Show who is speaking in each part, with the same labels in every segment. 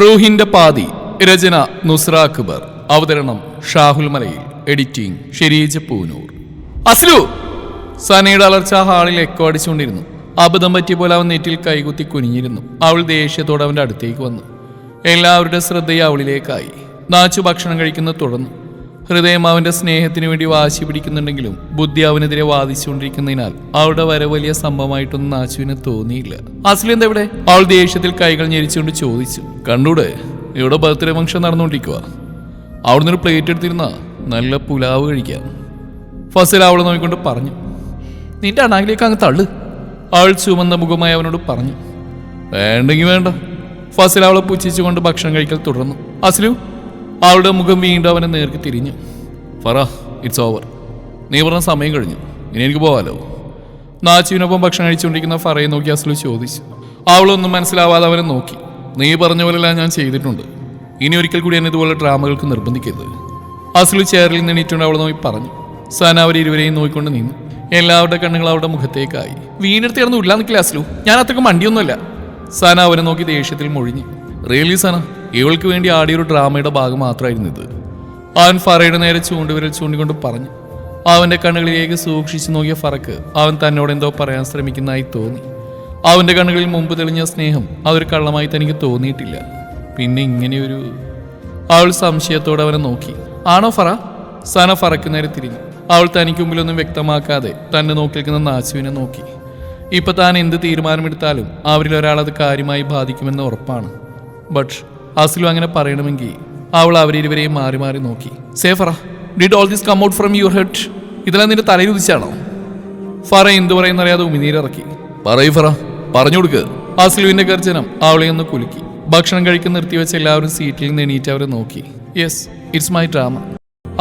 Speaker 1: റൂഹിന്റെ പാതി രചന നുസ്ര അക്ബർ അവതരണം ഷാഹുൽ മലയിൽ. എഡിറ്റിംഗ് ഷെരീജ് പൂനൂർ. അസ്ലു സനയുടെ അലർച്ച ഹാളിൽ എക്കോ അടിച്ചുകൊണ്ടിരുന്നു. അബദ്ധം പറ്റിയ പോലെ അവൻ നെറ്റിൽ കൈകുത്തി കുനിഞ്ഞിരുന്നു. അവൾ ദേഷ്യത്തോടെ അവന്റെ അടുത്തേക്ക് വന്നു. എല്ലാവരുടെ ശ്രദ്ധയും അവളിലേക്കായി. നാച്ചു ഭക്ഷണം കഴിക്കുന്നത് തുടർന്നു. ഹൃദയം അവന്റെ സ്നേഹത്തിന് വേണ്ടി വാശി പിടിക്കുന്നുണ്ടെങ്കിലും ബുദ്ധി അവനെതിരെ വാദിച്ചുകൊണ്ടിരിക്കുന്നതിനാൽ അവളുടെ വര വലിയ സംഭവമായിട്ടൊന്നും ആശുവിന് തോന്നിയില്ല. അസ്ലി എവിടെ അവൾ ദേഷ്യത്തിൽ കൈകൾ ഞെരിച്ചുകൊണ്ട് ചോദിച്ചു. കണ്ടൂടെ ഇവിടെ ബർത്ത്ഡേ ഫംഗ്ഷൻ നടന്നുകൊണ്ടിരിക്കുക അവിടുന്ന് ഒരു പ്ലേറ്റ് എടുത്തിരുന്ന നല്ല പുലാവ് കഴിക്കാം. ഫസൽ അവളെ നോക്കിക്കൊണ്ട് പറഞ്ഞു. നിന്റെ അണാകിലേക്ക് അങ്ങ് തള്ളു. അവൾ ചുമന്ന മുഖമായി അവനോട് പറഞ്ഞു. വേണ്ടെങ്കിൽ വേണ്ട. ഫസൽ അവളെ പുച്ഛിച്ചുകൊണ്ട് ഭക്ഷണം കഴിക്കൽ തുടർന്നു. അസ്ലു അവളുടെ മുഖം വീണ്ടും അവനെ നേർക്ക് തിരിഞ്ഞു. ഫറ ഇറ്റ്സ് ഓവർ നീ പറഞ്ഞ സമയം കഴിഞ്ഞു. ഇനി എനിക്ക് പോവാലോ? നാച്ചുവിനൊപ്പം ഭക്ഷണം കഴിച്ചുകൊണ്ടിരിക്കുന്ന ഫറയെ നോക്കി അസ്ലു ചോദിച്ചു. അവളൊന്നും മനസ്സിലാവാതെ അവനെ നോക്കി. നീ പറഞ്ഞ പോലെല്ലാം ഞാൻ ചെയ്തിട്ടുണ്ട്. ഇനി ഒരിക്കൽ കൂടി എന്നെ ഇതുപോലെ ഡ്രാമകൾക്ക് നിർബന്ധിക്കരുത്. അസ്ലു ചെയറിൽ നിന്ന് എണീറ്റുകൊണ്ട് അവളെ നോക്കി പറഞ്ഞു. സന അവർ ഇരുവരെയും നോക്കിക്കൊണ്ട് നിന്നു. എല്ലാവരുടെ കണ്ണുകൾ അവരുടെ മുഖത്തേക്കായി. വീണെടുത്ത് കിടന്ന് ഇല്ലാന്നിക്കില്ല അസ്ലു? ഞാൻ അത്രയ്ക്ക് മണ്ടിയൊന്നുമല്ല. സന അവനെ നോക്കി ദേഷ്യത്തിൽ മൊഴിഞ്ഞു. റിയലി സന? ഇവൾക്ക് വേണ്ടി ആടിയൊരു ഡ്രാമയുടെ ഭാഗം മാത്രമായിരുന്നു ഇത്. അവൻ ഫറയുടെ നേരെ ചൂണ്ടുവിരൽ ചൂണ്ടിക്കൊണ്ട് പറഞ്ഞു അവന്റെ കണ്ണുകളിലേക്ക് സൂക്ഷിച്ചു നോക്കിയ ഫറക്ക് അവൻ തന്നോട് എന്തോ പറയാൻ ശ്രമിക്കുന്നതായി തോന്നി. അവന്റെ കണ്ണുകളിൽ മുമ്പ് തെളിഞ്ഞ സ്നേഹം അതൊരു കള്ളമായി തനിക്ക് തോന്നിയിട്ടില്ല. പിന്നെ ഇങ്ങനെയൊരു അവൾ സംശയത്തോടെ അവനെ നോക്കി. ആണോ ഫറ? സന ഫറക്ക് നേരെ തിരിഞ്ഞു. അവൾ തനിക്ക് മുമ്പിലൊന്നും വ്യക്തമാക്കാതെ തന്നെ നോക്കി നിൽക്കുന്ന നാച്ചുവിനെ നോക്കി. ഇപ്പൊ താൻ എന്ത് തീരുമാനമെടുത്താലും അവരിൽ അത് കാര്യമായി ബാധിക്കുമെന്ന് ഉറപ്പാണ്. ബട്ട് അസ്ലു അങ്ങനെ പറയണമെങ്കിൽ അവൾ അവരിരുവരെയും മാറി മാറി നോക്കി. സേഫറ did all this come out from your head ഇതെല്ലാം നിന്റെ തലയിൽ ഉദിച്ചാണോ? ഫറ എന്തു പറയുന്നറിയാതെ ഉമിനീരിറക്കി. പറയൂ ഫറ പറഞ്ഞു കൊടുക്ക്. അസ്ലുവിന്റെ ഗർജനം അവളെ ഒന്ന് കുലുക്കി. ഭക്ഷണം കഴിക്കുന്ന നിർത്തിവെച്ച് എല്ലാവരും സീറ്റിൽ നിന്ന് എണീറ്റ് അവരെ നോക്കി. Yes it's my drama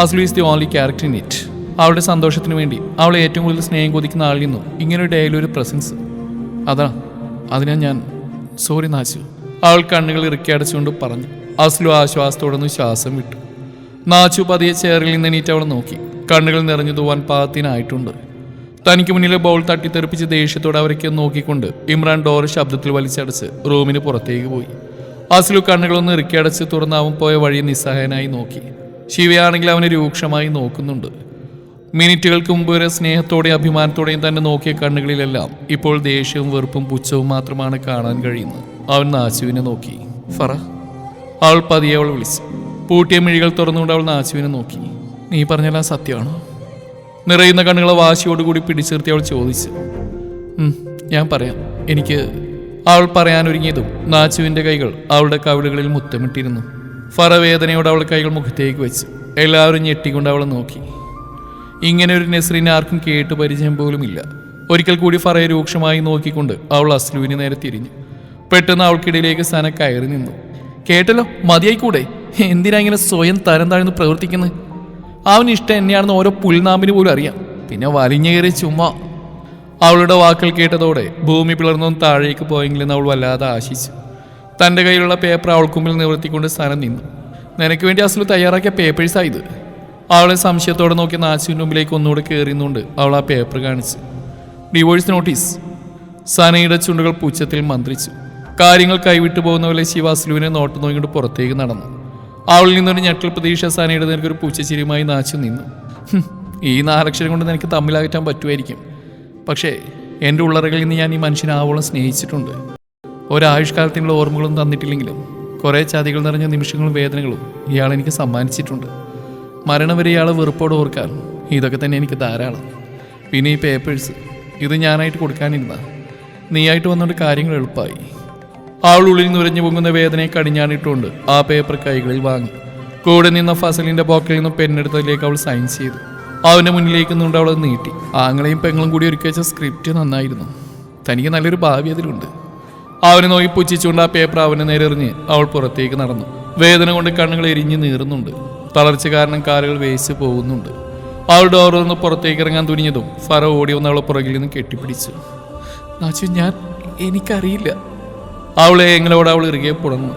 Speaker 1: Aslu is the only character in it അവളുടെ സന്തോഷത്തിന് വേണ്ടി അവളെ ഏറ്റവും കൂടുതൽ സ്നേഹം കൊതിക്കുന്ന ആളിൽ നിന്നും ഇങ്ങനെ ഒരു പ്രസൻസ് അതാ അതിനാ ഞാൻ സോറി നാച്ചു അവൾ കണ്ണുകൾ ഇറുക്കി അടച്ചുകൊണ്ട് പറഞ്ഞു. അസ്ലു ആശ്വാസത്തോടൊന്ന് ശ്വാസം വിട്ടു. നാച്ചു പതിയെ ചെയറിൽ നിന്ന് എണീറ്റ് അവൾ നോക്കി. കണ്ണുകൾ നിറഞ്ഞു തൂവാൻ പാകത്തിനായിട്ടുണ്ട്. തനിക്ക് മുന്നിലെ ബൗൾ തട്ടിത്തെറിപ്പിച്ച് ദേഷ്യത്തോടെ അവരൊക്കെ നോക്കിക്കൊണ്ട് ഇമ്രാൻ ഡോർ ശബ്ദത്തിൽ വലിച്ചടച്ച് റൂമിന് പുറത്തേക്ക് പോയി. അസ്ലു കണ്ണുകളൊന്ന് ഇറുക്കി അടച്ച് തുറന്നാവും പോയ വഴി നിസ്സഹായനായി നോക്കി. ശിവയാണെങ്കിൽ അവനെ രൂക്ഷമായി നോക്കുന്നുണ്ട്. മിനിറ്റുകൾക്ക് മുമ്പ് വരെ സ്നേഹത്തോടെയും അഭിമാനത്തോടെയും തന്നെ നോക്കിയ കണ്ണുകളിലെല്ലാം ഇപ്പോൾ ദേഷ്യവും വെറുപ്പും പുച്ഛവും മാത്രമാണ് കാണാൻ കഴിയുന്നത്. അവൻ നാശുവിനെ നോക്കി. ഫറ അവൾ പതിയെ അവൾ വിളിച്ചു. പൂട്ടിയ മിഴികൾ തുറന്നുകൊണ്ട് അവൾ നാശുവിനെ നോക്കി. നീ പറഞ്ഞെല്ലാം സത്യമാണോ? നിറയുന്ന കണ്ണുകളെ വാശിയോടുകൂടി പിടിച്ചിർത്തി അവൾ ചോദിച്ചു. ഞാൻ പറയാം. എനിക്ക് അവൾ പറയാനൊരുങ്ങിയതും നാച്ചുവിന്റെ കൈകൾ അവളുടെ കവിളുകളിൽ മുത്തമിട്ടിരുന്നു. ഫറ വേദനയോടെ അവൾ കൈകൾ മുഖത്തേക്ക് വെച്ചു. എല്ലാവരും ഞെട്ടിക്കൊണ്ട് അവളെ നോക്കി. ഇങ്ങനെ ഒരു നെസ്രീനെ ആർക്കും കേട്ട് പരിചയം പോലുമില്ല. ഒരിക്കൽ കൂടി ഫറയെ രൂക്ഷമായി നോക്കിക്കൊണ്ട് അവൾ അസ്ലുവിന് നേരെ തിരിഞ്ഞു. പെട്ടെന്ന് അവൾക്കിടയിലേക്ക് സന കയറി നിന്നു. കേട്ടല്ലോ മതിയായിക്കൂടെ? എന്തിനാ ഇങ്ങനെ സ്വയം തരം താഴ്ന്ന് പ്രവർത്തിക്കുന്നത് അവന് ഇഷ്ടം എന്നെയാണെന്ന് ഓരോ പുൽനാമ്പിന് പോലും അറിയാം. പിന്നെ വലിഞ്ഞേറി ചുമ്മാ. അവളുടെ വാക്കുകൾ കേട്ടതോടെ ഭൂമി പിളർന്നൊന്നും താഴേക്ക് പോയെങ്കിലും അവൾ വല്ലാതെ ആശിച്ചു. തന്റെ കയ്യിലുള്ള പേപ്പർ അവൾക്ക് മുമ്പിൽ നിവർത്തിക്കൊണ്ട് സ്ഥാനം നിന്നു. നിനക്ക് വേണ്ടി അസലു തയ്യാറാക്കിയ പേപ്പേഴ്സായത് അവളെ സംശയത്തോടെ നോക്കി നാച്ചുവിന്റെ മുമ്പിലേക്ക് ഒന്നുകൂടെ കയറിയുന്നുണ്ട് അവൾ ആ പേപ്പർ കാണിച്ചു. ഡിവോഴ്സ് നോട്ടീസ് സനയുടെ ചുണ്ടുകൾ പൂച്ചത്തിൽ മന്ത്രിച്ചു. കാര്യങ്ങൾ കൈവിട്ടു പോകുന്ന പോലെ ശിവ അസ്ലുവിനെ നോട്ടം നോക്കിക്കൊണ്ട് പുറത്തേക്ക് നടന്നു. അവളിൽ നിന്നൊരു ഞെട്ടൽ പ്രതീക്ഷ സാനയുടെ നേർക്ക് ഒരു പൂച്ചച്ചിരിയുമായി നാച്ചു നിന്നു. ഈ നാലക്ഷരം കൊണ്ട് നിനക്ക് തമ്മിലകറ്റാൻ പറ്റുമായിരിക്കും. പക്ഷേ എന്റെ ഉള്ളറകളിൽ നിന്ന് ഞാൻ ഈ മനുഷ്യനെ ആവോളം സ്നേഹിച്ചിട്ടുണ്ട്. ഒരായുഷ്കാലത്തിനുള്ള ഓർമ്മകളും തന്നിട്ടില്ലെങ്കിലും കുറേ ചതികൾ നിറഞ്ഞ നിമിഷങ്ങളും വേദനകളും ഇയാൾ എനിക്ക് സമ്മാനിച്ചിട്ടുണ്ട്. മരണം വരെ ഇയാളെ വെറുപ്പോട് ഓർക്കാൻ ഇതൊക്കെ തന്നെ എനിക്ക് ധാരാളം. പിന്നെ ഈ പേപ്പേഴ്സ് ഇത് ഞാനായിട്ട് കൊടുക്കാനിരുന്ന നീയായിട്ട് വന്നുകൊണ്ട് കാര്യങ്ങൾ എളുപ്പമായി ഉള്ളിൽ നുരഞ്ഞു പൊങ്ങുന്ന വേദനയെ കടിഞ്ഞാണിട്ടുകൊണ്ട് ആ പേപ്പർ കൈകളിൽ വാങ്ങി. കൂടെ നിന്ന ഫസലിന്റെ പോക്കറ്റിൽ നിന്ന് പെണ്ണെടുത്തതിലേക്ക് അവൾ സൈൻ ചെയ്തു. അവന്റെ മുന്നിലേക്ക് നിന്നുകൊണ്ട് അവൾ നീട്ടി. ആങ്ങളെയും പെങ്ങളും കൂടി ഒരുക്കി വെച്ച സ്ക്രിപ്റ്റ് നന്നായിരുന്നു. തനിക്ക് നല്ലൊരു ഭാവി അതിലുണ്ട്. അവനെ നോക്കി പുച്ഛിച്ചുകൊണ്ട് ആ പേപ്പർ അവനെ നേരെ എറിഞ്ഞ് അവൾ പുറത്തേക്ക് നടന്നു. വേദന കൊണ്ട് കണ്ണുകൾ എരിഞ്ഞ് നീറുന്നുണ്ട്. തളർച്ച കാരണം കാലുകൾ വേസ്റ്റ് പോകുന്നുണ്ട്. അവൾ ഡോറിൽ നിന്ന് പുറത്തേക്ക് ഇറങ്ങാൻ തുനിഞ്ഞതും ഫറ ഓടി വന്ന് അവളെ പുറകിൽ നിന്ന് കെട്ടിപ്പിടിച്ചു. നാച്ചു ഞാൻ എനിക്കറിയില്ല. അവളെ എങ്ങളോട് അവൾ ഇറുകെ പുടന്നു.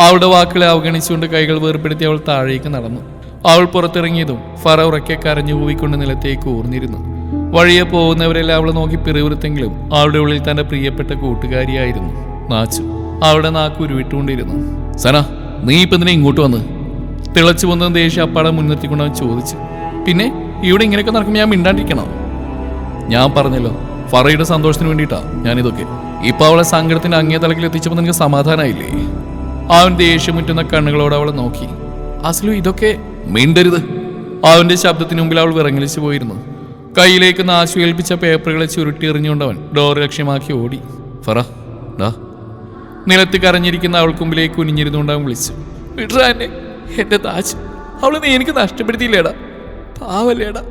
Speaker 1: അവളുടെ വാക്കുകളെ അവഗണിച്ചുകൊണ്ട് കൈകൾ വേർപ്പെടുത്തി അവൾ താഴേക്ക് നടന്നു. അവൾ പുറത്തിറങ്ങിയതും ഫറ ഉറക്കെ കരഞ്ഞു കൂവിക്കൊണ്ട് നിലത്തേക്ക് ഊർന്നിരുന്നു. വഴിയെ പോകുന്നവരെല്ലാം അവളെ നോക്കി പിറിവിറുത്തെങ്കിലും അവളുടെ ഉള്ളിൽ തന്റെ പ്രിയപ്പെട്ട കൂട്ടുകാരിയായിരുന്നു നാച്ചു. അവളുടെ നാക്ക് ഉരുവിട്ടുകൊണ്ടിരുന്നു. സന നീ ഇപ്പൊ എന്തിനാ ഇങ്ങോട്ട് വന്ന്? തിളച്ചു വന്ന ദേഷ്യം അപ്പാടെ മുൻനിർത്തിക്കൊണ്ട് അവൻ ചോദിച്ചു. പിന്നെ ഇവിടെ ഇങ്ങനെയൊക്കെ നടക്കുമ്പോൾ ഞാൻ മിണ്ടാണ്ടിരിക്കണോ? ഞാൻ പറഞ്ഞല്ലോ ഫറയുടെ സന്തോഷത്തിന് വേണ്ടിയിട്ടാ ഞാനിതൊക്കെ. ഇപ്പൊ അവളെ സങ്കടത്തിന്റെ അങ്ങേ തലക്കിൽ എത്തിച്ചപ്പോൾ നിനക്ക് സമാധാനമായില്ലേ അവൻ ദേഷ്യം മുറ്റുന്ന കണ്ണുകളോട് അവളെ നോക്കി. അസലു ഇതൊക്കെ മിണ്ടരുത്. അവന്റെ ശബ്ദത്തിന് മുമ്പിൽ അവൾ വിറങ്ങലിച്ചു പോയിരുന്നു. കയ്യിലേക്ക് നാശു ഏൽപ്പിച്ച പേപ്പറുകളെ ചുരുട്ടി എറിഞ്ഞുകൊണ്ട് അവൻ ഡോർ ലക്ഷ്യമാക്കി ഓടി. ഫറ ഡാ നിലത്ത് കരഞ്ഞിരിക്കുന്ന അവൾക്ക് മുമ്പിലേക്ക് കുനിഞ്ഞിരുന്നുകൊണ്ട് അവൻ വിളിച്ചു. വിട്രാ എന്നെ. എന്റെ താജ് അവൾ നീ എനിക്ക് നഷ്ടപ്പെടുത്തിയില്ലേടാ. പാവല്ലേടാ.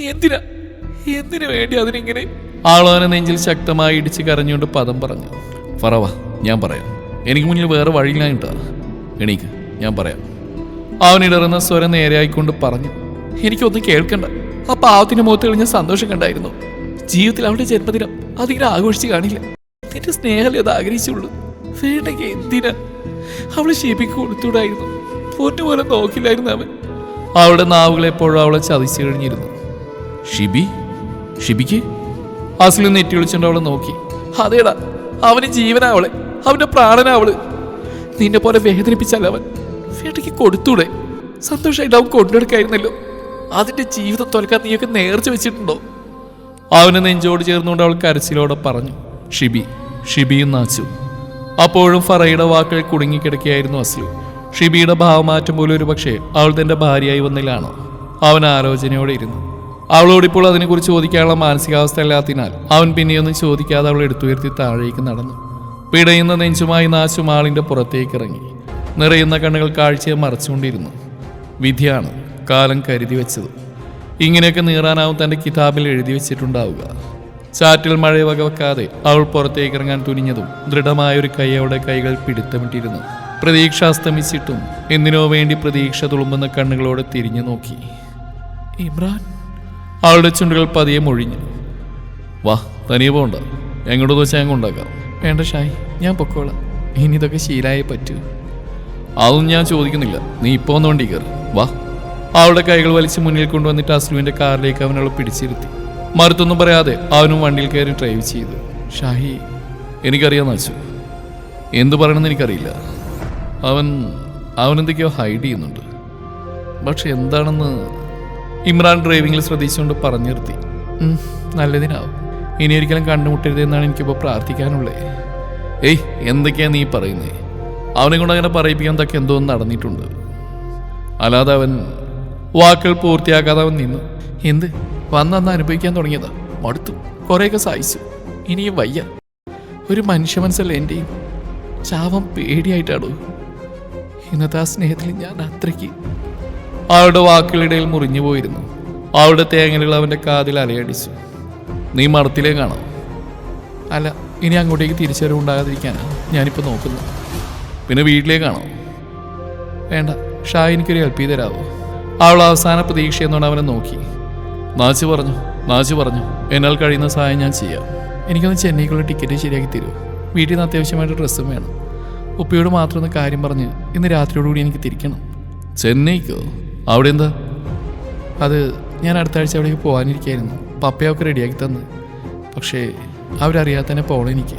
Speaker 1: എന്തിനാ? എന്തിനു വേണ്ടി അതിനിങ്ങനെ? ആളോനെ നെഞ്ചിൽ ശക്തമായി ഇടിച്ച് കരഞ്ഞുകൊണ്ട് പദം പറഞ്ഞു. ഫറവ ഞാൻ പറയാം. എനിക്ക് മുന്നിൽ വേറെ വഴിയില്ലായിട്ടാ എണീക്ക് ഞാൻ പറയാം. അവൻ ഇടറുന്ന സ്വരം നേരെയായിക്കൊണ്ട് പറഞ്ഞു. എനിക്കൊന്നും കേൾക്കണ്ട. ആ പാവത്തിന്റെ മുഖത്ത് തെളിഞ്ഞ സന്തോഷം കണ്ടായിരുന്നു. ജീവിതത്തിൽ അവന്റെ ജന്മദിനം അതിങ്ങനെ ആഘോഷിച്ച് കാണില്ല. നിന്റെ സ്നേഹം അത് ആഗ്രഹിച്ചുള്ളൂ? വേണ്ടെങ്കിൽ എന്തിനാ? അവൾ ഷേപ്പിക്ക് കൊടുത്തൂടായിരുന്നു പൊന്നു പോലെ നോക്കില്ലായിരുന്നു അവൻ. അവളുടെ നാവുകൾ എപ്പോഴും അവളെ ചതിച്ചു കഴിഞ്ഞിരുന്നു. ഷിബി? ഷിബിക്ക്? അസലു നെറ്റി വിളിച്ചുകൊണ്ട് അവളെ നോക്കി. അതേടാ അവന് ജീവനാവളെ അവന്റെ പ്രാണനാവൾ. നിന്നെ പോലെ വേദനിപ്പിച്ചാൽ അവൻ വേട്ടയ്ക്ക് കൊടുത്തൂടെ? സന്തോഷമായിട്ട് അവൻ കൊണ്ടെടുക്കായിരുന്നല്ലോ അതിന്റെ ജീവിതം തോൽക്കാൻ നീയൊക്കെ നേർച്ച വെച്ചിട്ടുണ്ടോ? അവനെ നെഞ്ചോട് ചേർന്നുകൊണ്ട് അവൾ കരച്ചിലോടെ പറഞ്ഞു ഷിബി ഷിബിയും നാച്ചു. അപ്പോഴും ഫറയുടെ വാക്കുകൾ കുടുങ്ങിക്കിടക്കുകയായിരുന്നു അസ്ലു ഷിബിയുടെ ഭാവമാറ്റം പോലും ഒരു പക്ഷേ അവൾ തന്റെ ഭാര്യയായി വന്നിലാണോ അവൻ ആലോചനയോടെ ഇരുന്നു. അവളോട് ഇപ്പോൾ അതിനെക്കുറിച്ച് ചോദിക്കാനുള്ള മാനസികാവസ്ഥ അല്ലാത്തതിനാൽ അവൻ പിന്നെയൊന്നും ചോദിക്കാതെ അവൾ എടുത്തുയർത്തി താഴേക്ക് നടന്നു. പിടയുന്ന നെഞ്ചുമായി നാശും ആളിന്റെ പുറത്തേക്ക് ഇറങ്ങി. നിറയുന്ന കണ്ണുകൾ കാഴ്ചയെ മറച്ചുകൊണ്ടിരുന്നു. വിധിയാണ് കാലം കരുതി വെച്ചത്. ഇങ്ങനെയൊക്കെ നീറാനാവും തന്റെ കിതാബിൽ എഴുതി വെച്ചിട്ടുണ്ടാവുക. ചാറ്റിൽ മഴ വകവെക്കാതെ അവൾ പുറത്തേക്ക് ഇറങ്ങാൻ തുനിഞ്ഞതും ദൃഢമായ ഒരു കൈ അവളുടെ കൈകൾ പിടുത്തമിട്ടിരുന്നു. പ്രതീക്ഷ അസ്തമിച്ചിട്ടും എന്തിനോ വേണ്ടി പ്രതീക്ഷ തുളുമ്പുന്ന കണ്ണുകളോടെ തിരിഞ്ഞു നോക്കി. ഇമ്രാൻ? അവളുടെ ചുണ്ടുകൾ പതിയെ മൊഴിഞ്ഞു. വാ തനിയെ പോണ്ട എങ്ങോട്ട് വെച്ചാൽ ഞങ്ങൾ ഉണ്ടാക്കാം വേണ്ട ഷായ് ഞാൻ പൊക്കോളാം. ഇനി ഇതൊക്കെ ശീലായേ പറ്റൂ. അതൊന്നും ഞാൻ ചോദിക്കുന്നില്ല. നീ ഇപ്പോൾ ഒന്ന് വണ്ടി കയറി വാ. അവളുടെ കൈകൾ വലിച്ച് മുന്നിൽ കൊണ്ടുവന്നിട്ട് അസ്ലുവിന്റെ കാറിലേക്ക് അവൻ അവളെ പിടിച്ചിരുത്തി. മറുത്തൊന്നും പറയാതെ അവനും വണ്ടിയിൽ കയറി ഡ്രൈവ് ചെയ്തു. ഷാഹി എനിക്കറിയാം വെച്ചു എന്തു പറയണമെന്ന് എനിക്കറിയില്ല. അവൻ അവനെന്തൊക്കെയോ ഹൈഡ് ചെയ്യുന്നുണ്ട്. പക്ഷെ എന്താണെന്ന് ഇമ്രാൻ ഡ്രൈവിംഗിൽ ശ്രദ്ധിച്ചുകൊണ്ട് പറഞ്ഞു നിർത്തി. "ഉം, നല്ലതിനാവും. ഇനി ഒരിക്കലും കണ്ടുമുട്ടരുതെന്നാണ് എനിക്കിപ്പോൾ പ്രാർത്ഥിക്കാനുള്ളത് ഏയ് എന്തൊക്കെയാണ് നീ പറയുന്നത് അവനെ കൊണ്ട് അങ്ങനെ പറയിപ്പിക്കാൻ തൊക്കെ എന്തോ നടന്നിട്ടുണ്ട്. അല്ലാതെ അവൻ വാക്കുകൾ പൂർത്തിയാക്കാതെ അവൻ നിന്നു. എന്ത്? വന്നന്ന് അനുഭവിക്കാൻ തുടങ്ങിയതാ? മടുത്തു. കുറേയൊക്കെ സഹിച്ചു. ഇനിയും വയ്യ. ഒരു മനുഷ്യ മനസ്സല്ല എന്റെയും ചാവം പേടിയായിട്ടാണോ ഇന്നത്തെ ആ സ്നേഹത്തിൽ ഞാൻ അത്രയ്ക്ക് അവളുടെ വാക്കുകളിടയിൽ മുറിഞ്ഞു പോയിരുന്നു. അവളുടെ തേങ്ങലുകൾ അവന്റെ കാതിൽ അലയടിച്ചു. നീ മടത്തിലേക്കാണോ അല്ല ഇനി അങ്ങോട്ടേക്ക് തിരിച്ചറിവ് ഉണ്ടാകാതിരിക്കാനാ ഞാനിപ്പോൾ നോക്കുന്നു. പിന്നെ വീട്ടിലേക്ക് കാണാം. വേണ്ട ഷാ എനിക്കൊരു ഹെൽപ്പ് ചെയ്ത് തരാമോ അവൾ അവസാന പ്രതീക്ഷ എന്നോട് അവനെ നോക്കി. നാച്ചു പറഞ്ഞു നാച്ചു പറഞ്ഞു. എന്നാൽ കഴിയുന്ന സഹായം ഞാൻ ചെയ്യാം. എനിക്കൊന്ന് ചെന്നൈക്കുള്ള ടിക്കറ്റ് ശരിയാക്കി തരുമോ വീട്ടിൽ നിന്ന് അത്യാവശ്യമായിട്ട് ഡ്രസ്സും വേണം. ഉപ്പയോട് മാത്രം ഒന്ന് കാര്യം പറഞ്ഞ് ഇന്ന് രാത്രിയോടുകൂടി എനിക്ക് തിരിക്കണം. ചെന്നൈക്കോ? അവിടെ എന്താ അത് ഞാൻ അടുത്ത ആഴ്ച അവിടേക്ക് പോകാനിരിക്കായിരുന്നു പപ്പയൊക്കെ റെഡിയാക്കി തന്ന്. പക്ഷേ അവരറിയാതെ തന്നെ പോകണം എനിക്ക്.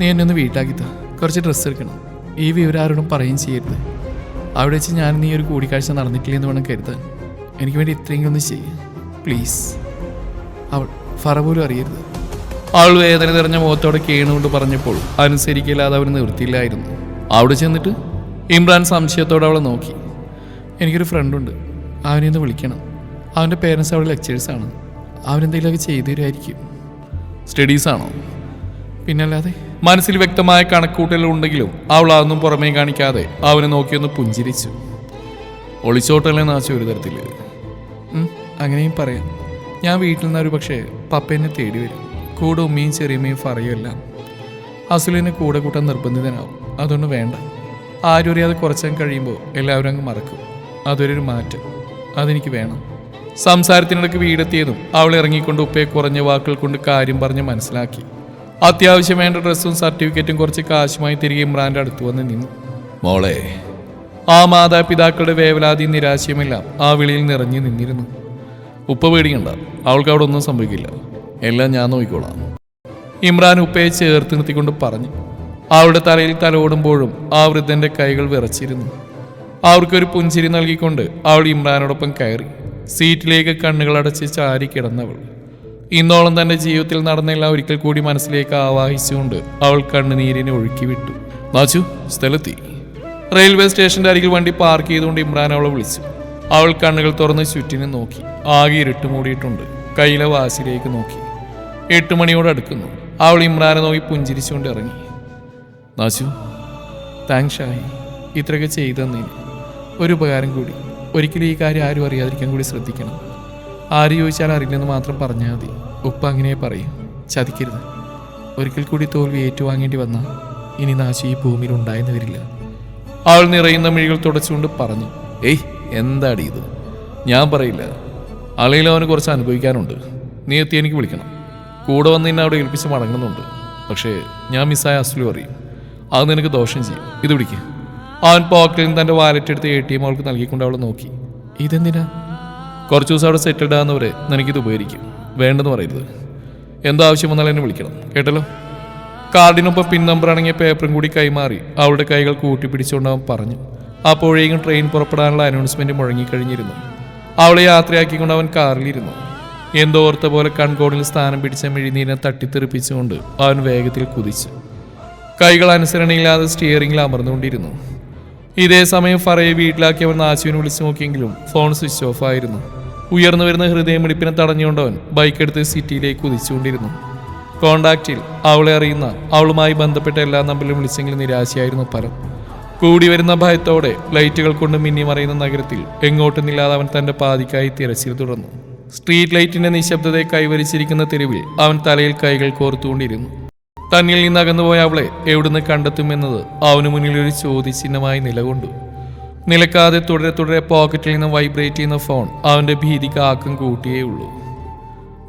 Speaker 1: നീ എന്നെ ഒന്ന് വീട്ടാക്കി താ കുറച്ച് ഡ്രസ്സ് എടുക്കണം. ഈ വിവരം ആരോടും പറയുകയും ചെയ്യരുത്. അവിടെ വെച്ച് ഞാൻ നീ ഒരു കൂടിക്കാഴ്ച നടന്നിട്ടില്ല എന്ന് വേണം കരുതാൻ. എനിക്ക് വേണ്ടി ഇത്രയെങ്കിലും ഒന്ന് ചെയ്യ്. പ്ലീസ് അവൾ ഫറ പോലും അറിയരുത്. അവൾ വേദന നിറഞ്ഞ മുഖത്തോടെ കേണുകൊണ്ട് പറഞ്ഞപ്പോൾ അനുസരിക്കില്ലാതെ അവന് നിവൃത്തിയില്ലായിരുന്നു. അവിടെ ചെന്നിട്ട് ഇമ്രാൻ സംശയത്തോടെ അവളെ നോക്കി. എനിക്കൊരു ഫ്രണ്ടുണ്ട് അവനെ ഒന്ന് വിളിക്കണം. അവന്റെ പേരൻസ് അവിടെ ലെക്ചേഴ്സാണ് അവനെന്തെങ്കിലുമൊക്കെ ചെയ്തു തരുമായിരിക്കും. സ്റ്റഡീസാണോ പിന്നല്ലാതെ മനസ്സിൽ വ്യക്തമായ കണക്കൂട്ടലുകൾ ഉണ്ടെങ്കിലും അവൾ അതൊന്നും പുറമേ കാണിക്കാതെ അവനെ നോക്കിയൊന്ന് പുഞ്ചിരിച്ചു. ഒളിച്ചോട്ടല്ലേ നാച്ച ഒരു തരത്തിൽ. അങ്ങനെയും പറയാം. ഞാൻ വീട്ടിൽ നിന്ന് ഒരു പക്ഷേ പപ്പേനെ തേടി വരും. കൂടെ ഉമ്മയും ചെറിയമ്മയും പറയുമല്ല അസുലിനെ കൂടെ കൂട്ടാൻ നിർബന്ധിതനാവും. അതുകൊണ്ട് വേണ്ട. ആരും അറിയാതെ കുറച്ചാൻ കഴിയുമ്പോൾ എല്ലാവരും അങ്ങ് മറക്കും. അതൊരു മാറ്റം. അതെനിക്ക് വേണം. സംസാരത്തിനിടയ്ക്ക് വീടെത്തിയതും അവൾ ഇറങ്ങിക്കൊണ്ട് ഉപ്പയെ കുറഞ്ഞ വാക്കുകൾ കൊണ്ട് കാര്യം പറഞ്ഞ് മനസ്സിലാക്കി. അത്യാവശ്യം വേണ്ട ഡ്രസ്സും സർട്ടിഫിക്കറ്റും കുറച്ച് കാശുമായി തിരികെ ഇമ്രാന്റെ അടുത്ത് വന്ന് നിന്നു. മോളെ. ആ മാതാപിതാക്കളുടെ വേവലാതി നിരാശയുമെല്ലാം ആ വിളിയിൽ നിറഞ്ഞു നിന്നിരുന്നു. ഉപ്പ പേടിക്കണ്ട. അവൾക്ക് അവിടെ ഒന്നും സംഭവിക്കില്ല. എല്ലാം ഞാൻ നോക്കിക്കോളാം. ഇമ്രാൻ ഉപ്പയെ ചേർത്ത് നിർത്തിക്കൊണ്ട് പറഞ്ഞു. അവളുടെ തലയിൽ തലോടുമ്പോഴും ആ വൃദ്ധന്റെ കൈകൾ വിറച്ചിരുന്നു. അവർക്കൊരു പുഞ്ചിരി നൽകിക്കൊണ്ട് അവൾ ഇമ്രാനോടൊപ്പം കയറി. സീറ്റിലേക്ക് കണ്ണുകൾ അടച്ച് ചാരി കിടന്നവൾ. ഇന്നോളം തന്റെ ജീവിതത്തിൽ നടന്നെല്ലാം ഒരിക്കൽ കൂടി മനസ്സിലേക്ക് ആവാഹിച്ചുകൊണ്ട് അവൾ കണ്ണുനീരിനെ ഒഴുക്കി വിട്ടു നാച്ചു സ്ഥലത്തി റെയിൽവേ സ്റ്റേഷന്റെ അരികിൽ വണ്ടി പാർക്ക് ചെയ്തുകൊണ്ട് ഇമ്രാൻ അവളെ വിളിച്ചു. അവൾ കണ്ണുകൾ തുറന്ന് ചുറ്റിനെ നോക്കി. ആകെ ഇരുട്ട് മൂടിയിട്ടുണ്ട്. കയ്യിലെ വാശിലേക്ക് നോക്കി. എട്ട് മണിയോട് അടുക്കുന്നു. അവൾ ഇമ്രാനെ നോക്കി പുഞ്ചിരിച്ചുകൊണ്ട് ഇറങ്ങി. നാച്ചു താങ്ക്സ് ആയി ഇത്രയൊക്കെ ചെയ്തെന്നതിന് ഒരു ഉപകാരം കൂടി. ഒരിക്കലും ഈ കാര്യം ആരും അറിയാതിരിക്കാൻ കൂടി ശ്രദ്ധിക്കണം. ആര് ചോദിച്ചാൽ അറിയില്ലെന്ന് മാത്രം പറഞ്ഞാൽ മതി. ഉപ്പ അങ്ങനെ പറയും. ചതിക്കരുത്. ഒരിക്കൽ കൂടി തോൽവി ഏറ്റുവാങ്ങേണ്ടി വന്നാൽ ഇനി നാശി ഈ ഭൂമിയിൽ ഉണ്ടായെന്ന് വരില്ല. ആൾ നിറയുന്ന മിഴികൾ തുടച്ചുകൊണ്ട് പറഞ്ഞു ഏയ് എന്താടി ഇത്? ഞാൻ പറയില്ല. അളയിൽ അവന് കുറച്ച് അനുഭവിക്കാനുണ്ട്. നീ എത്തി എനിക്ക് വിളിക്കണം. കൂടെ വന്ന് നിന്നെ അവിടെ ഏൽപ്പിച്ച് മടങ്ങുന്നുണ്ട്. പക്ഷേ ഞാൻ മിസ്സായ അസ്ലു അറിയും. അത് നിനക്ക് ദോഷം ചെയ്യും. ഇത് പിടിക്കുക അവൻ പോക്കറ്റിൽ നിന്ന് തന്റെ വാലറ്റ് എടുത്ത് എ ടി എം അവൾക്ക് നൽകിക്കൊണ്ട് അവൾ നോക്കി. ഇതെന്തിനാ? കുറച്ച് ദിവസം അവിടെ സെറ്റിൽഡ് ആകുന്നവരെ നിനക്കിത് ഉപകരിക്കും. വേണ്ടെന്ന് പറയരുത്. എന്തോ ആവശ്യം വന്നാൽ എന്നെ വിളിക്കണം. കേട്ടല്ലോ? കാർഡിനൊപ്പം പിൻ നമ്പർ അടങ്ങിയ പേപ്പറും കൂടി കൈമാറി അവളുടെ കൈകൾ കൂട്ടിപ്പിടിച്ചുകൊണ്ട് അവൻ പറഞ്ഞു. അപ്പോഴേക്കും ട്രെയിൻ പുറപ്പെടാനുള്ള അനൗൺസ്മെന്റ് മുഴങ്ങിക്കഴിഞ്ഞിരുന്നു. അവളെ യാത്രയാക്കിക്കൊണ്ട് അവൻ കാറിലിരുന്നു. എന്തോ ഓർത്ത പോലെ കൺകോണിൽ സ്ഥാനം പിടിച്ച മെഴിനീരിനെ തട്ടിത്തെറിപ്പിച്ചുകൊണ്ട് അവൻ വേഗത്തിൽ കുതിച്ചു. കൈകൾ അനുസരണയില്ലാതെ സ്റ്റിയറിംഗിൽ അമർന്നുകൊണ്ടിരുന്നു. ഇതേ സമയം ഫറയെ വീട്ടിലാക്കിയവൻ നാശുവിനെ വിളിച്ചു നോക്കിയെങ്കിലും ഫോൺ സ്വിച്ച് ഓഫ് ആയിരുന്നു. ഉയർന്നു വരുന്ന ഹൃദയമിടിപ്പിനെ തടഞ്ഞുകൊണ്ടവൻ ബൈക്ക് എടുത്ത് സിറ്റിയിലേക്ക് കുതിച്ചുകൊണ്ടിരുന്നു. കോണ്ടാക്റ്റിൽ അവളെ അറിയുന്ന അവളുമായി ബന്ധപ്പെട്ട എല്ലാ നമ്പറിലും വിളിച്ചെങ്കിലും നിരാശയായിരുന്നു പലം കൂടി വരുന്ന ഭയത്തോടെ ലൈറ്റുകൾ കൊണ്ട് മിന്നി മറയുന്ന നഗരത്തിൽ എങ്ങോട്ടുന്നില്ലാതെ അവൻ തന്റെ പാതിക്കായി തിരച്ചിൽ തുടർന്നു. സ്ട്രീറ്റ് ലൈറ്റിന്റെ നിശബ്ദതയെ കൈവരിച്ചിരിക്കുന്ന തെരുവിൽ അവൻ തലയിൽ കൈകൾ കോർത്തുകൊണ്ടിരുന്നു. തന്നിൽ നിന്ന് അകന്നുപോയ അവളെ എവിടുന്ന് കണ്ടെത്തുമെന്നത് അവന് മുന്നിൽ ഒരു ചോദ്യചിഹ്നമായി നിലകൊണ്ടു. നിലക്കാതെ തുടരെ തുടരെ പോക്കറ്റിൽ നിന്ന് വൈബ്രേറ്റ് ചെയ്യുന്ന ഫോൺ അവന്റെ ഭീതിക്ക് ആക്കം കൂട്ടിയേ ഉള്ളൂ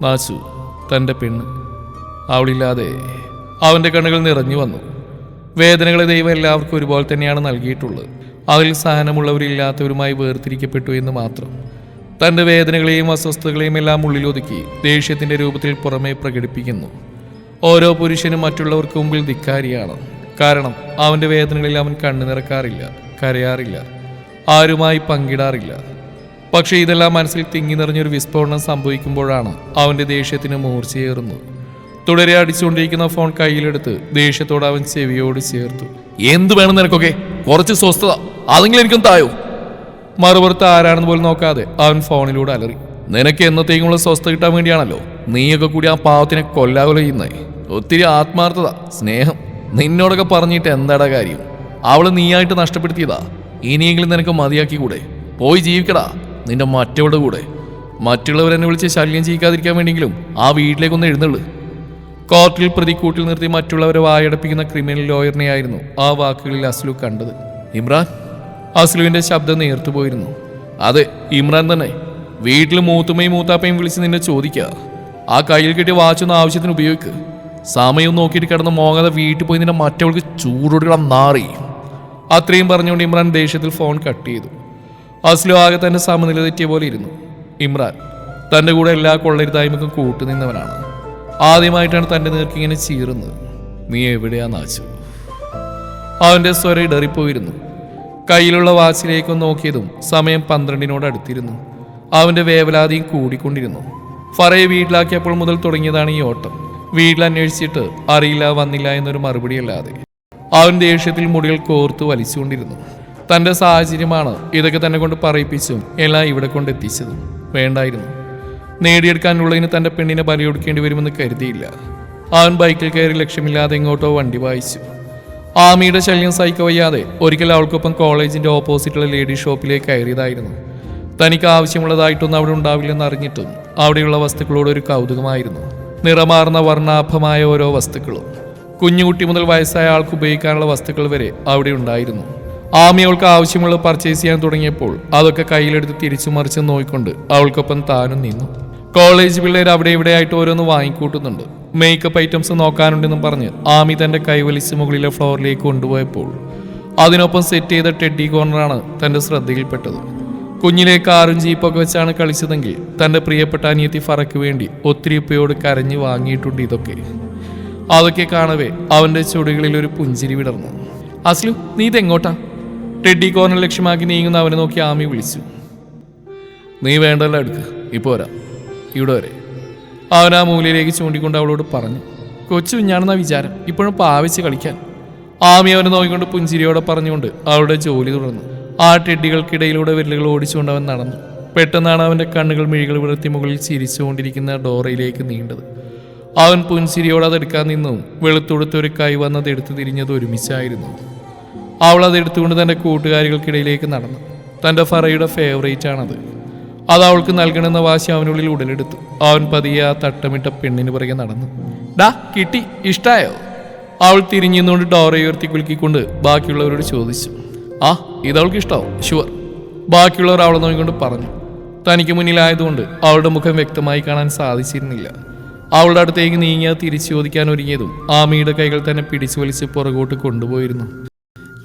Speaker 1: നാശു തന്റെ പെണ്ണ്. അവളില്ലാതെ അവന്റെ കണ്ണുകൾ നിറഞ്ഞു വന്നു. വേദനകളെ ദൈവം എല്ലാവർക്കും ഒരുപോലെ തന്നെയാണ് നൽകിയിട്ടുള്ളത്. അതിൽ സഹനമുള്ളവരില്ലാത്തവരുമായി വേർതിരിക്കപ്പെട്ടു എന്ന് മാത്രം. തന്റെ വേദനകളെയും അസ്വസ്ഥതകളെയും എല്ലാം ഉള്ളിലൊതുക്കി ദേഷ്യത്തിന്റെ രൂപത്തിൽ പുറമേ പ്രകടിപ്പിക്കുന്നു. ഓരോ പുരുഷനും മറ്റുള്ളവർക്ക് മുമ്പിൽ ധിക്കാരിയാണ്. കാരണം അവന്റെ വേദനകളിൽ അവൻ കണ്ണു നിറക്കാറില്ല കരയാറില്ല ആരുമായി പങ്കിടാറില്ല. പക്ഷേ ഇതെല്ലാം മനസ്സിൽ തിങ്ങി നിറഞ്ഞൊരു വിസ്ഫോടനം സംഭവിക്കുമ്പോഴാണ് അവന്റെ ദേഷ്യത്തിന് മൂർച്ചയേറുന്നത്. തുടരെ അടിച്ചുകൊണ്ടിരിക്കുന്ന ഫോൺ കയ്യിലെടുത്ത് ദേഷ്യത്തോട് അവൻ ചെവിയോട് ചേർത്തു. എന്ത് വേണം നിനക്കൊക്കെ? കുറച്ച് സ്വസ്ഥത. അതെങ്കിലും എനിക്കും തായോ? മറുപുറത്ത് ആരാണെന്ന് പോലും നോക്കാതെ അവൻ ഫോണിലൂടെ അലറി. നിനക്ക് എന്നത്തേക്കുമുള്ള സ്വസ്ഥ കിട്ടാൻ വേണ്ടിയാണല്ലോ. നീയൊക്കെ കൂടി ആ പാവത്തിനെ കൊല്ലാകൊല ചെയ്യുന്നേ ഒത്തിരി ആത്മാർത്ഥത സ്നേഹം. നിന്നോടൊക്കെ പറഞ്ഞിട്ട് എന്താടാ കാര്യം? അവൾ നീയായിട്ട് നഷ്ടപ്പെടുത്തിയതാ. ഇനിയെങ്കിലും നിനക്ക് മതിയാക്കി കൂടെ പോയി ജീവിക്കടാ. നിന്റെ മറ്റവളുടെ കൂടെ. മറ്റുള്ളവരെന്നെ വിളിച്ച് ശല്യം ചെയ്യിക്കാതിരിക്കാൻ വേണ്ടിയെങ്കിലും ആ വീട്ടിലേക്കൊന്ന് എഴുന്നള്ളു. കോർട്ടിൽ പ്രതിക്കൂട്ടിൽ നിർത്തി മറ്റുള്ളവരെ വായടപ്പിക്കുന്ന ക്രിമിനൽ ലോയറിനെയായിരുന്നു ആ വാക്കുകളിൽ അസ്ലു കണ്ടത്. ഇമ്രാൻ അസ്ലുവിന്റെ ശബ്ദം നേർത്തുപോയിരുന്നു അതെ ഇമ്രാൻ തന്നെ. വീട്ടിൽ മൂത്തുമ്മയും മൂത്താപ്പയും വിളിച്ച് നിന്നെ ചോദിക്കുക ആ കയ്യിൽ കിട്ടിയ വാച്ചൊന്ന് ആവശ്യത്തിന് ഉപയോഗിക്ക്. സമയം നോക്കിയിട്ട് കിടന്ന് മോങ്ങാതെ വീട്ടിൽ പോയി നിന്റെ മറ്റവൾക്ക് ചൂടോടുകള നാറി. അത്രയും പറഞ്ഞുകൊണ്ട് ഇമ്രാൻ ദേഷ്യത്തിൽ ഫോൺ കട്ട് ചെയ്തു. അസ്ലു ആകെ തന്നെ സമനില തെറ്റിയ പോലെ ഇരുന്നു. ഇമ്രാൻ തന്റെ കൂടെ എല്ലാ കൊള്ളരുതായ്മക്കും കൂട്ടുനിന്നവനാണ് ആദ്യമായിട്ടാണ് തന്റെ നേർക്ക് ഇങ്ങനെ ചീറുന്നത്. നീ എവിടെയാണ് നാച്ചു അവന്റെ സ്വര ഇടറിപ്പോയിരുന്നു. കയ്യിലുള്ള വാച്ചിലേക്ക് നോക്കിയതും സമയം പന്ത്രണ്ടിനോട് അടുത്തിരുന്നു. അവന്റെ വേവലാതിയും കൂടിക്കൊണ്ടിരുന്നു. ഫറയെ വീട്ടിലാക്കിയപ്പോൾ മുതൽ തുടങ്ങിയതാണ് ഈ ഓട്ടം. വീട്ടിൽ അന്വേഷിച്ചിട്ട് അറിയില്ല വന്നില്ല എന്നൊരു മറുപടി അല്ലാതെ അവൻ ദേഷ്യത്തിൽ മുടികൾ കോർത്തു വലിച്ചുകൊണ്ടിരുന്നു. തന്റെ സാഹചര്യമാണ് ഇതൊക്കെ തന്നെ കൊണ്ട് പറയിപ്പിച്ചും എല്ലാം ഇവിടെ കൊണ്ടെത്തിച്ചതും വേണ്ടായിരുന്നു. നേടിയെടുക്കാനുള്ളതിന് തന്റെ പെണ്ണിനെ ബലിയൊടുക്കേണ്ടി വരുമെന്ന് കരുതിയില്ല. അവൻ ബൈക്കിൽ കയറി ലക്ഷ്യമില്ലാതെ എങ്ങോട്ടോ വണ്ടി വായിച്ചു. ആമിയുടെ ശല്യം സഹിക്കവയ്യാതെ ഒരിക്കൽ അവൾക്കൊപ്പം കോളേജിന്റെ ഓപ്പോസിറ്റുള്ള ലേഡി ഷോപ്പിലേക്ക് കയറിയതായിരുന്നു. തനിക്ക് ആവശ്യമുള്ളതായിട്ടൊന്നും അവിടെ ഉണ്ടാവില്ലെന്ന് അറിഞ്ഞിട്ടും അവിടെയുള്ള വസ്തുക്കളോട് ഒരു കൗതുകമായിരുന്നു. നിറമാർന്ന വർണാഭമായ ഓരോ വസ്തുക്കളും. കുഞ്ഞുകുട്ടി മുതൽ വയസ്സായ ആൾക്ക് ഉപയോഗിക്കാനുള്ള വസ്തുക്കൾ വരെ അവിടെ ഉണ്ടായിരുന്നു. ആമി അവൾക്ക് ആവശ്യമുള്ളത് പർച്ചേസ് ചെയ്യാൻ തുടങ്ങിയപ്പോൾ അതൊക്കെ കയ്യിലെടുത്ത് തിരിച്ചു മറിച്ച് നോക്കിക്കൊണ്ട് അവൾക്കൊപ്പം താനും നിന്നു. കോളേജ് പിള്ളേർ അവിടെ ഇവിടെയായിട്ട് ഓരോന്ന് വാങ്ങിക്കൂട്ടുന്നുണ്ട്. മേക്കപ്പ് ഐറ്റംസ് നോക്കാനുണ്ടെന്നും പറഞ്ഞ് ആമി തന്റെ കൈവലിച്ച് മുകളിലെ ഫ്ലോറിലേക്ക് കൊണ്ടുപോയപ്പോൾ അതിനൊപ്പം സെറ്റ് ചെയ്ത ടെഡി കോർണറാണ് തന്റെ ശ്രദ്ധയിൽപ്പെട്ടത്. കുഞ്ഞിലെ കാറും ജീപ്പൊക്കെ വെച്ചാണ് കളിച്ചതെങ്കിൽ തന്റെ പ്രിയപ്പെട്ട അനിയത്തി ഫറയ്ക്ക് വേണ്ടി ഒത്തിരി ഉപ്പയോട് കരഞ്ഞു വാങ്ങിയിട്ടുണ്ട് ഇതൊക്കെ. അതൊക്കെ കാണവേ അവന്റെ ചുടുകളിൽ ഒരു പുഞ്ചിരി വിടർന്നു. അസ്ലു നീ ഇതെങ്ങോട്ടാ? ടെഡി കോർണർ ലക്ഷ്യമാക്കി നീങ്ങുന്ന അവനെ നോക്കി ആമി വിളിച്ചു. നീ വേണ്ടല്ലോ എടുക്ക ഇപ്പോൾ വരാം. ഇവിടെ വരെ. അവൻ ആ മൂലയിലേക്ക് ചൂണ്ടിക്കൊണ്ട് അവളോട് പറഞ്ഞു കൊച്ചു കുഞ്ഞാണെന്ന വിചാരം ഇപ്പോഴും പാവിച്ച് കളിക്കാൻ. ആമി അവനെ നോക്കിക്കൊണ്ട് പുഞ്ചിരിയോടെ പറഞ്ഞുകൊണ്ട് അവളുടെ ജോലി തുടർന്നു. ആ ടെഡികൾക്കിടയിലൂടെ വിരലുകൾ ഓടിച്ചുകൊണ്ട് അവൻ നടന്നു. പെട്ടെന്നാണ് അവന്റെ കണ്ണുകൾ മിഴികൾ വിടർത്തി മുകളിൽ ചിരിച്ചുകൊണ്ടിരിക്കുന്ന ഡോറയിലേക്ക് നീണ്ടത്. അവൻ പുൻചിരിയോടെ അതെടുക്കാൻ നിന്നും. വെളുത്തുടുത്ത് ഒരു കൈ വന്നത് എടുത്തു തിരിഞ്ഞത് ഒരുമിച്ചായിരുന്നു. അവൾ അതെടുത്തുകൊണ്ട് തന്റെ കൂട്ടുകാരികൾക്കിടയിലേക്ക് നടന്നു. തന്റെ ഫറയുടെ ഫേവറേറ്റ് ആണത്. അത് അവൾക്ക് നൽകണമെന്ന വാശി അവനുള്ളിൽ ഉടലെടുത്തു. അവൻ പതിയെ ആ തട്ടമിട്ട പെണ്ണിന് പുറകെ നടന്നു. ഡാ കിട്ടി. ഇഷ്ടായോ? അവൾ തിരിഞ്ഞുകൊണ്ട് ഡോറയുയർത്തി കുലുക്കിക്കൊണ്ട് ബാക്കിയുള്ളവരോട് ചോദിച്ചു. ആ ഇതവൾക്ക് ഇഷ്ടാവും. ഷുവർ ബാക്കിയുള്ളവർ അവളെ നോക്കിക്കൊണ്ട് പറഞ്ഞു. തനിക്ക് മുന്നിലായതുകൊണ്ട് അവളുടെ മുഖം വ്യക്തമായി കാണാൻ സാധിച്ചിരുന്നില്ല. അവളുടെ അടുത്തേക്ക് നീങ്ങിയ തിരിച്ചു ചോദിക്കാൻ ഒരുങ്ങിയതും ആമിയുടെ കൈകൾ തന്നെ പിടിച്ചു വലിച്ച് പുറകോട്ട് കൊണ്ടുപോയിരുന്നു.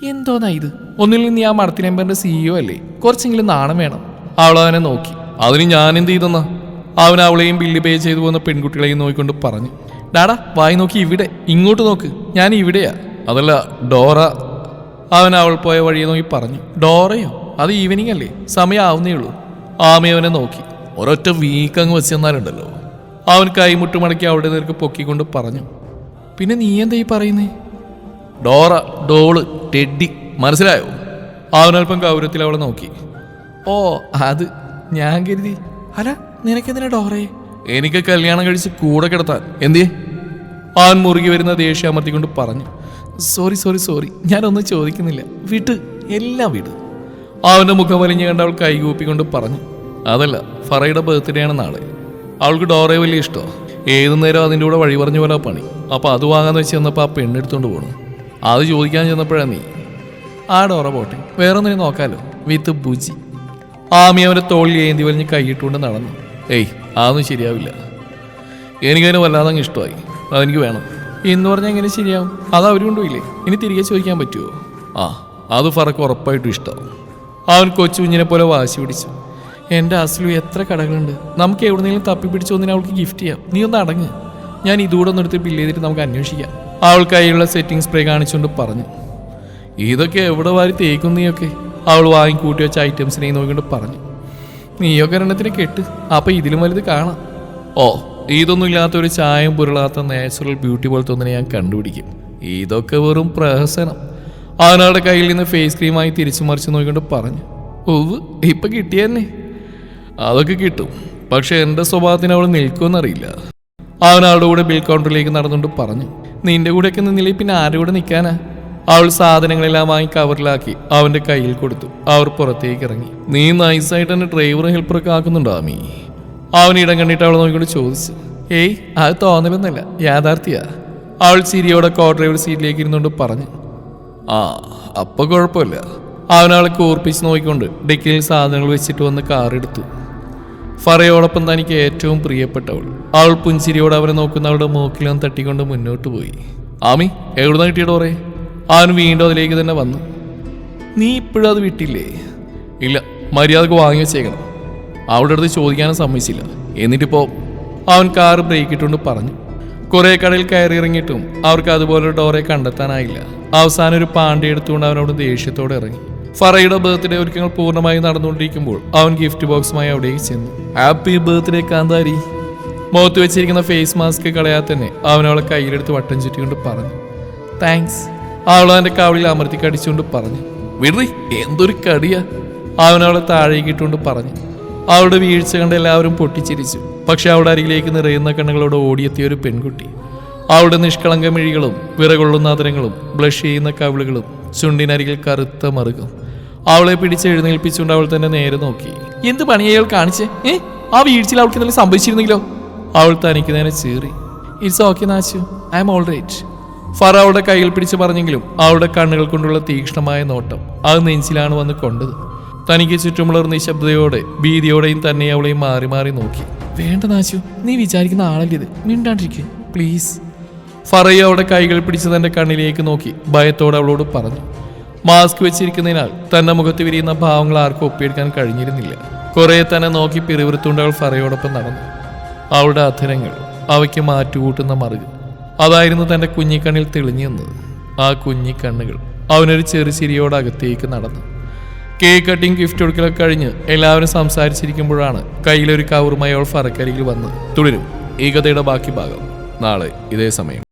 Speaker 1: എന്തോന്നാ ഇത്? ഒന്നിൽ നിന്ന് ആ മടത്തിനെമ്പറിന്റെ സിഇഒ അല്ലേ? കുറച്ചെങ്കിലും നാണം വേണം. അവൾ അവനെ നോക്കി. അതിന് ഞാൻ എന്ത് ചെയ്തെന്നാ? അവൻ അവളെയും ബില്ല് പേ ചെയ്തു പോകുന്ന പെൺകുട്ടികളെയും നോക്കിക്കൊണ്ട് പറഞ്ഞു. ഡാടാ വായി നോക്കി ഇവിടെ. ഇങ്ങോട്ട് നോക്ക്. ഞാൻ ഇവിടെയാ. അതല്ല ഡോറ അവൻ അവൾ പോയ വഴി നോക്കി പറഞ്ഞു ഡോറയോ അത് ഈവനിങ് അല്ലേ? സമയം ആവുന്നേ ഉള്ളൂ ആമി അവനെ നോക്കി. ഒരൊറ്റ വീക്കങ്ങ് വെച്ച് തന്നാലുണ്ടല്ലോ അവൻ കൈമുട്ട് മടക്കി അവിടെ നേർക്ക് പൊക്കിക്കൊണ്ട് പറഞ്ഞു പിന്നെ നീ എന്താ ഈ പറയുന്നേ? ഡോറ ഡോൾ ടെഡി മനസ്സിലായോ? അവനൽപ്പം ഗൗരവത്തിൽ അവളെ നോക്കി. ഓ അത് ഞാൻ കരുതി. അല്ല നിനക്കെന്തിനാ ഡോറേ? എനിക്ക് കല്യാണം കഴിച്ച് കൂടെ കിടത്താൻ. എന്തേ അവൻ മുറുകി വരുന്ന ദേഷ്യം അമർത്തിക്കൊണ്ട് പറഞ്ഞു സോറി സോറി സോറി. ഞാനൊന്നും ചോദിക്കുന്നില്ല. വിട്ട് എല്ലാം വിട്. അവന്റെ മുഖം വലിഞ്ഞു കണ്ട് അവൾ കൈകൂപ്പിക്കൊണ്ട് പറഞ്ഞു അതല്ല ഫറയുടെ ബർത്ത്ഡേ ആണ് നാളെ. അവൾക്ക് ഡോറെ വലിയ ഇഷ്ടമോ. ഏതു നേരം അതിന്റെ കൂടെ വഴി പറഞ്ഞു പോലെ പണി. അപ്പോൾ അത് വാങ്ങാന്ന് വെച്ച് ചെന്നപ്പോൾ ആ പെണ്ണെടുത്തോണ്ട് പോണു. അത് ചോദിക്കാൻ ചെന്നപ്പോഴാണ് നീ. ആ ഡോറ പോട്ടെ. വേറെ ഒന്നിനെ നോക്കാലോ. വിത്ത് ബുജി. ആമി അവന്റെ തോളിൽ ഏന്തി വലിഞ്ഞ് കൈയിട്ടുകൊണ്ട് നടന്നു. ഏയ് അതൊന്നും ശരിയാവില്ല. എനിക്കതിന് വല്ലാതെ ഇഷ്ടമായി. അതെനിക്ക് വേണം. എന്ന് പറഞ്ഞാൽ എങ്ങനെ ശരിയാവും? അത് അവരും കൊണ്ടുപോയില്ലേ? ഇനി തിരികെ ചോദിക്കാൻ പറ്റുമോ ആ അത് ഫറക്ക് ഉറപ്പായിട്ടും ഇഷ്ടമാവും അവൻ കൊച്ചു കുഞ്ഞിനെ പോലെ വാശി പിടിച്ചു. എന്റെ അസ്ലു എത്ര കടകളുണ്ട്. നമുക്ക് എവിടെന്നെങ്കിലും തപ്പി പിടിച്ചു ഒന്നിനെ അവൾക്ക് ഗിഫ്റ്റ് ചെയ്യാം. നീ ഒന്ന് അടങ്ങ്. ഞാൻ ഇതുകൂടെ ഒന്ന് എടുത്ത് ബില്ല് ചെയ്തിട്ട് നമുക്ക് അന്വേഷിക്കാം. അവൾ കയ്യിലുള്ള സെറ്റിംഗ് സ്പ്രേ കാണിച്ചുകൊണ്ട് പറഞ്ഞു. ഇതൊക്കെ എവിടെ വാരി തേക്കും നീയൊക്കെ? അവൾ വാങ്ങിക്കൂട്ടി വെച്ച ഐറ്റംസിനെ നോക്കിക്കൊണ്ട് പറഞ്ഞു. നീയൊക്കെ എണ്ണത്തിന് കെട്ട്. അപ്പം ഇതിലും വലുത് കാണാം. ഓ ഇതൊന്നും ഇല്ലാത്ത ഒരു ചായം പുരളാത്ത നാച്ചുറൽ ബ്യൂട്ടി പോലത്തെ ഒന്നിനെ ഞാൻ കണ്ടുപിടിക്കും. ഇതൊക്കെ വെറും പ്രഹസനം. അതിനാളുടെ കയ്യിൽ നിന്ന് ഫേസ് ക്രീമായി തിരിച്ചു മറിച്ച് നോക്കിക്കൊണ്ട് പറഞ്ഞു ഓവ് ഇപ്പൊ കിട്ടിയെന്നെ അതൊക്കെ കിട്ടും. പക്ഷെ എന്റെ സ്വഭാവത്തിന് അവൾ നിൽക്കുമെന്നറിയില്ല. അവളുടെ കൂടെ ബിൽ കൗണ്ടറിലേക്ക് നടന്നുകൊണ്ട് പറഞ്ഞു നിന്റെ കൂടെയൊക്കെ നിന്നില്ലേ പിന്നെ ആരുടെ കൂടെ നിൽക്കാനാ? അവൾ സാധനങ്ങളെല്ലാം വാങ്ങി കവറിലാക്കി അവന്റെ കയ്യിൽ കൊടുത്തു. അവർ പുറത്തേക്ക് ഇറങ്ങി. നീ നൈസായിട്ട് തന്നെ ഡ്രൈവറും ഹെൽപ്പറൊക്കെ ആക്കുന്നുണ്ടോ അമ്മീ അവൻ ഇടം കണ്ടിട്ട് അവളെ നോക്കിക്കൊണ്ട് ചോദിച്ചു ഏയ് അത് തോന്നലൊന്നല്ല യാഥാർത്ഥ്യ. അവൾ ചിരിയോടെ കോ ഡ്രൈവർ സീറ്റിലേക്ക് ഇരുന്നുകൊണ്ട് പറഞ്ഞു ആ അപ്പൊ കുഴപ്പമില്ല. അവനാളെ അവളെ കൂർപ്പിച്ച് നോക്കിക്കൊണ്ട് ഡിക്കിയിൽ സാധനങ്ങൾ വെച്ചിട്ട് വന്ന് കാർ എടുത്തു. ഫറയോടൊപ്പം തനിക്ക് ഏറ്റവും പ്രിയപ്പെട്ടവൾ. അവൾ പുഞ്ചിരിയോട് അവനെ നോക്കുന്ന അവളുടെ മൂക്കിലും തട്ടിക്കൊണ്ട് മുന്നോട്ട് പോയി. ആമി എവിടുന്ന കിട്ടിയടോറേ അവൻ വീണ്ടും അതിലേക്ക് തന്നെ വന്നു നീ ഇപ്പോഴും അത് വിട്ടില്ലേ? ഇല്ല മര്യാദയ്ക്ക് വാങ്ങി വെച്ചേക്കണം. അവളുടെ അടുത്ത് ചോദിക്കാനും സമ്മതിച്ചില്ല. എന്നിട്ടിപ്പോ അവൻ കാർ ബ്രേക്ക് ഇട്ടുകൊണ്ട് പറഞ്ഞു കുറെ കടയിൽ കയറി ഇറങ്ങിയിട്ടും അവർക്ക് അതുപോലെ ഡോറെ കണ്ടെത്താനായില്ല. അവസാനം ഒരു പാണ്ടി എടുത്തുകൊണ്ട് അവനോട് ദേഷ്യത്തോടെ ഇറങ്ങി. ഫറയുടെ ബർത്ത്ഡേ ഒരുക്കങ്ങൾ പൂർണമായി നടന്നുകൊണ്ടിരിക്കുമ്പോൾ അവൻ ഗിഫ്റ്റ് ബോക്സുമായി അവിടേക്ക് ചെന്നു. ഹാപ്പി ബർത്ത്ഡേ കാന്താരി. മുഖത്ത് വെച്ചിരിക്കുന്ന ഫേസ് മാസ്ക് കളയാതെ തന്നെ അവനവളെ കയ്യിലെടുത്ത് വട്ടം ചുറ്റിക്കൊണ്ട് പറഞ്ഞു താങ്ക്സ് അവൾ അവന്റെ കവളിൽ അമർത്തി കടിച്ചുകൊണ്ട് പറഞ്ഞു വിറി എന്തൊരു കടിയാ. അവനവളെ താഴേക്കിട്ടുകൊണ്ട് താഴേക്ക് പറഞ്ഞു അവളുടെ വീഴ്ച കണ്ട് എല്ലാവരും പൊട്ടിച്ചിരിച്ചു. പക്ഷെ അവളുടെ അരികിലേക്ക് നിറയുന്ന കണ്ണുകളോട് ഓടിയെത്തിയ ഒരു പെൺകുട്ടി. അവളുടെ നിഷ്കളങ്ക മിഴികളും വിറകൊള്ളുന്ന അതരങ്ങളും ബ്ലഷ് ചെയ്യുന്ന കവിളുകളും ചുണ്ടിനരികിൽ കറുത്ത മറുകും. അവളെ പിടിച്ച് എഴുന്നേൽപ്പിച്ചുകൊണ്ട് അവൾ തന്നെ നേരെ നോക്കി. എന്ത് പണിയാ അയാൾ കാണിച്ചേ? ഏ? ആ വീഴ്ചയിൽ അവൾക്ക് എന്തെങ്കിലും സംഭവിച്ചിരുന്നെങ്കിലോ? അവൾ തനിക്ക് നേരെ ചീറി. It's okay Nachu I'm all right Fara അവളുടെ കയ്യിൽ പിടിച്ച് പറഞ്ഞെങ്കിലും അവളുടെ കണ്ണുകൾ കൊണ്ടുള്ള തീക്ഷ്ണമായ നോട്ടം അത് നെഞ്ചിലാണ് വന്ന് കൊണ്ടത്. തനിക്ക് ചുറ്റുമുള്ള നിശബ്ദയോടെ ഭീതിയോടെയും തന്നെ അവളെയും മാറി മാറി നോക്കി. വേണ്ട നാശു നീ വിചാരിക്കുന്ന ആളല്ലേ ഇത്? മിണ്ടാണ്ടിരിക്കുക പ്ലീസ്. ഫറയ അവളുടെ കൈകൾ പിടിച്ച് തന്റെ കണ്ണിലേക്ക് നോക്കി ഭയത്തോടെ അവളോട് പറഞ്ഞു. മാസ്ക് വെച്ചിരിക്കുന്നതിനാൽ തന്റെ മുഖത്ത് വിരിയുന്ന ഭാവങ്ങൾ ആർക്കും ഒപ്പിയെടുക്കാൻ കഴിഞ്ഞിരുന്നില്ല. കുറെ തന്നെ നോക്കി പിറിവിറുത്തുകൊണ്ട് അവൾ ഫറയോടൊപ്പം നടന്നു. അവളുടെ അധരങ്ങൾ അവയ്ക്ക് മാറ്റുകൂട്ടുന്ന മറുക് അതായിരുന്നു തന്റെ കുഞ്ഞിക്കണ്ണിൽ തെളിഞ്ഞു നിന്നത്. ആ കുഞ്ഞിക്കണ്ണുകൾ അവനൊരു ചെറു ചിരിയോട് അകത്തേക്ക് നടന്നു. കേക്ക് കട്ടിങ് ഗിഫ്റ്റ് കൊടുക്കലൊക്കെ കഴിഞ്ഞ് എല്ലാവരും സംസാരിച്ചിരിക്കുമ്പോഴാണ് കയ്യിലൊരു കവറുമായി അവൾ ഫറക്കരികിൽ വന്ന് തുടരും. ഈ കഥയുടെ ബാക്കി ഭാഗം. നാളെ ഇതേ സമയം.